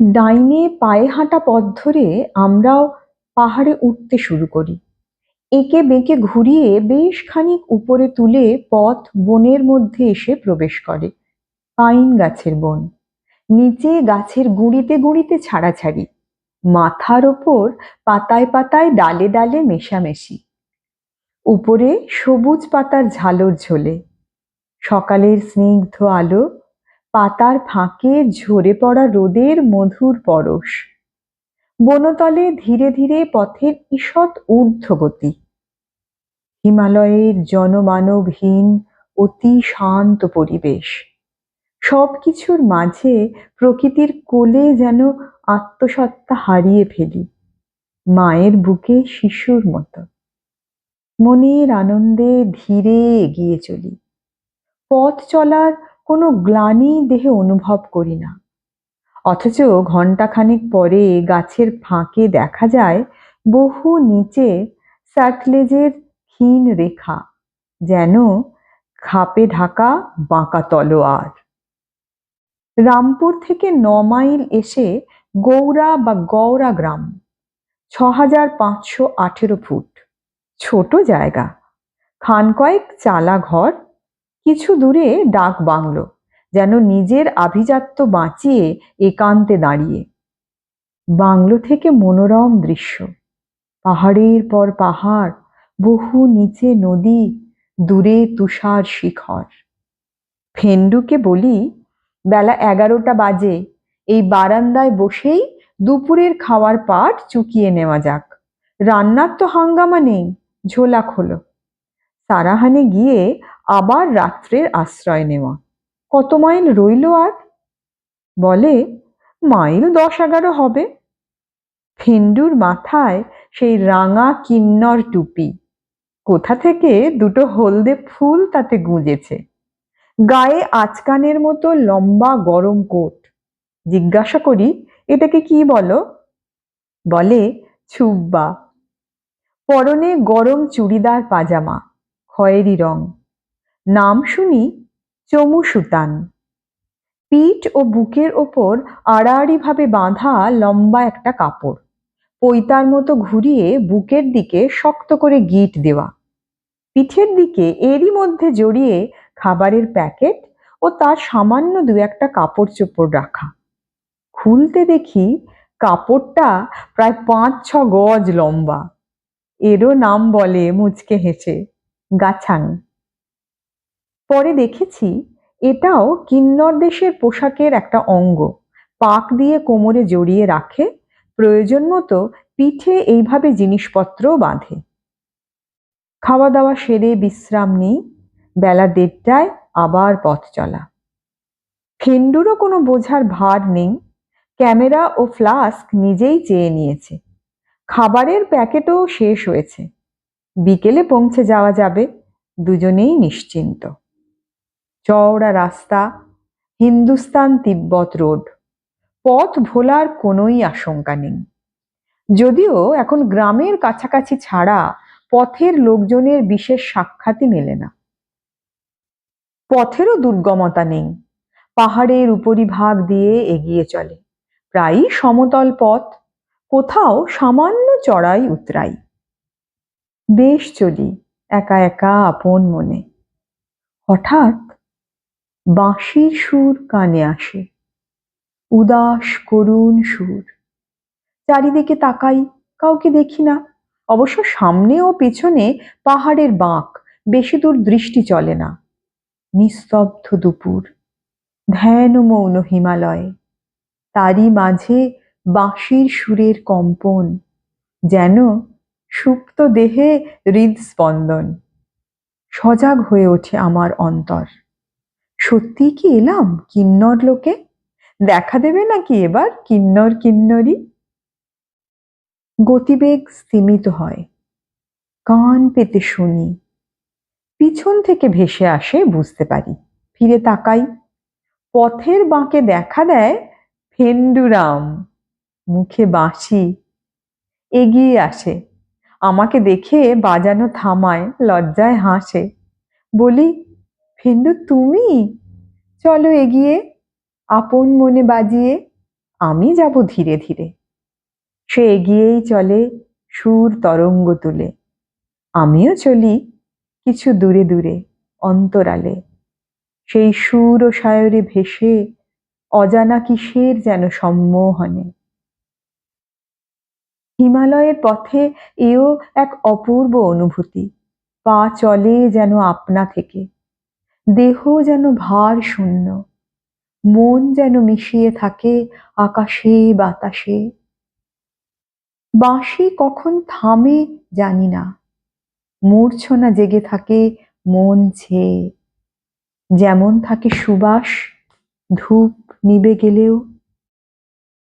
ডাইনে পায়ে হাঁটা পথ ধরে আমরাও পাহাড়ে উঠতে শুরু করি। এঁকে বেঁকে ঘুরিয়ে বেশ খানিক উপরে তুলে পথ বনের মধ্যে এসে প্রবেশ করে। পাইন গাছের বন। নিচে গাছের গুঁড়িতে গুঁড়িতে ছাড়াছাড়ি। মাথার ওপর পাতায় পাতায় ডালে ডালে মেশামেশি। উপরে সবুজ পাতার ঝালর ঝোলে। সকালের স্নিগ্ধ আলো পাতার ফাঁকে ঝরে পড়া রোদের মধুর পরশ। বনতলে ধীরে ধীরে পথের ঈষৎ ঊর্ধ্বগতি। হিমালয়ের জনমানবহীন, অতি শান্ত পরিবেশ। সবকিছুর মাঝে প্রকৃতির কোলে যেন আত্মসত্তা হারিয়ে ফেলি। মায়ের বুকে শিশুর মতো। মনের আনন্দে ধীরে এগিয়ে চলি। পথ চলার কোনো গ্লানি দেহে অনুভব করি না। অথচ ঘণ্টাখানেক পরে গাছের ফাঁকে দেখা যায় বহু নিচে স্যাটলেজের ক্ষীণ রেখা, যেন খাপে ঢাকা বাঁকা তলোয়ার। রামপুর থেকে ন মাইল এসে গৌড়া বা গৌড়া গ্রাম ছ হাজার পাঁচশো আঠেরো ফুট, ছোট জায়গা। খান কয়েক চালা ঘর কিছু দূরে ডাক বাংলো, যেন নিজের আভিজাত্য বাঁচিয়ে একান্তে দাঁড়িয়ে। বাংলো থেকে মনোরম দৃশ্য। পাহাড়ের পর পাহাড়, বহু নিচে নদী, দূরে তুষার শিখর। ফেন্ডুকে বলি, বেলা এগারোটা বাজে, এই বারান্দায় বসেই দুপুরের খাওয়ার পাট চুকিয়ে নেওয়া যাক। রান্নার তো হাঙ্গামা নেই, ঝোলা খোলো। সারাহানে গিয়ে আবার রাত্রের আশ্রয় নেওয়া। কত মাইল রইল আর? বলে, মাইল দশ এগারো হবে। ফেন্ডুর মাথায় সেই রাঙা কিন্নর টুপি। কোথা থেকে দুটো হলদে ফুল তাতে গুঁজেছে। গায়ে আচকানের মতো লম্বা গরম কোট। জিজ্ঞাসা করি, এটাকে কি বলো? বলে, ছুব্বা। পরনে গরম চুড়িদার পাজামা, খয়েরি রং। নাম শুনি চমু সুতান পিঠ ও বুকের ওপর আড়াআড়িভাবে বাঁধা লম্বা একটা কাপড়। পৈতার মতো ঘুরিয়ে বুকের দিকে শক্ত করে গিট দেওয়া। পিঠের দিকে এরই মধ্যে জড়িয়ে খাবারের প্যাকেট ও তার সামান্য দু একটা কাপড় চোপড় রাখা। খুলতে দেখি কাপড়টা প্রায় পাঁচ ছ গজ লম্বা। এরও নাম বলে মুচকে হেসে, গাছাং। পরে দেখেছি এটাও কিন্নর দেশের পোশাকের একটা অঙ্গ। পাক দিয়ে কোমরে জড়িয়ে রাখে প্রয়োজন মতো পিঠে এইভাবে জিনিসপত্রও বাঁধে। খাওয়া দাওয়া সেরে বিশ্রাম নেই, বেলা দেড়টায় আবার পথ চলা। ফেন্ডুরও কোনো বোঝার ভার নেই, ক্যামেরা ও ফ্লাস্ক নিজেই চেয়ে নিয়েছে। খাবারের প্যাকেটও শেষ হয়েছে। বিকেলে পৌঁছে যাওয়া যাবে, দুজনেই নিশ্চিন্ত। চওড়া রাস্তা, হিন্দুস্তান তিব্বত রোড। পথ ভোলার কোনোই আশঙ্কা নেই। যদিও এখন গ্রামের কাছাকাছি ছাড়া পথের লোকজনের বিশেষ সাক্ষাৎই মেলে না। পথেরও দুর্গমতা নেই। পাহাড়ের উপরিভাগ দিয়ে এগিয়ে চলে। প্রায়ই সমতল পথ, কোথাও সামান্য চড়াই উতরাই। বেশ চলি, একা একা আপন মনে। হঠাৎ বাঁশির সুর কানে আসে। উদাস করুণ সুর। চারিদিকে তাকাই, কাউকে দেখি না। অবশ্য সামনে ও পেছনে পাহাড়ের বাঁক, বেশি দূর দৃষ্টি চলে না। নিস্তব্ধ দুপুর। ধ্যান মৌন হিমালয়। তারই মাঝে বাঁশির সুরের কম্পন, যেন সুপ্ত দেহে হৃদস্পন্দন। সজাগ হয়ে ওঠে আমার অন্তর। সত্যি কি এলাম, কিন্নর লোকে? দেখা দেবে নাকি এবার, কিন্নর কিন্নরি? গতিবেগ স্তিমিত হয়। কান পেতে শুনি। পিছন থেকে ভেসে আসে, বুঝতে পারি। ফিরে তাকাই। পথের বাঁকে দেখা দেয় ফেন্ডুরাম। মুখে বাঁশি। এগিয়ে আসে। আমাকে দেখে বাজানো থামায়, লজ্জায় হাসে। বলি ফেন্ডু তুমি? চলো এগিয়ে, আপন মনে বাজিয়ে, আমি যাব ধীরে ধীরে। সে এগিয়েই চলে সুর তরঙ্গ তুলে। আমিও চলি কিছু দূরে দূরে, অন্তরালে। সেই সুর ও সায়রে ভেসে, অজানা কিসের যেন সম্মোহনে। হিমালয়ের পথে এও এক অপূর্ব অনুভূতি। পা চলে যেন আপনা থেকে। দেহ যেন ভার শূন্য, মন যেন মিশিয়ে থাকে আকাশে, বাতাসে। বাঁশি কখন থামে জানি না, মূর্ছনা জেগে থাকে মন ছে যেমন থাকে সুবাস, ধূপ নিবে গেলেও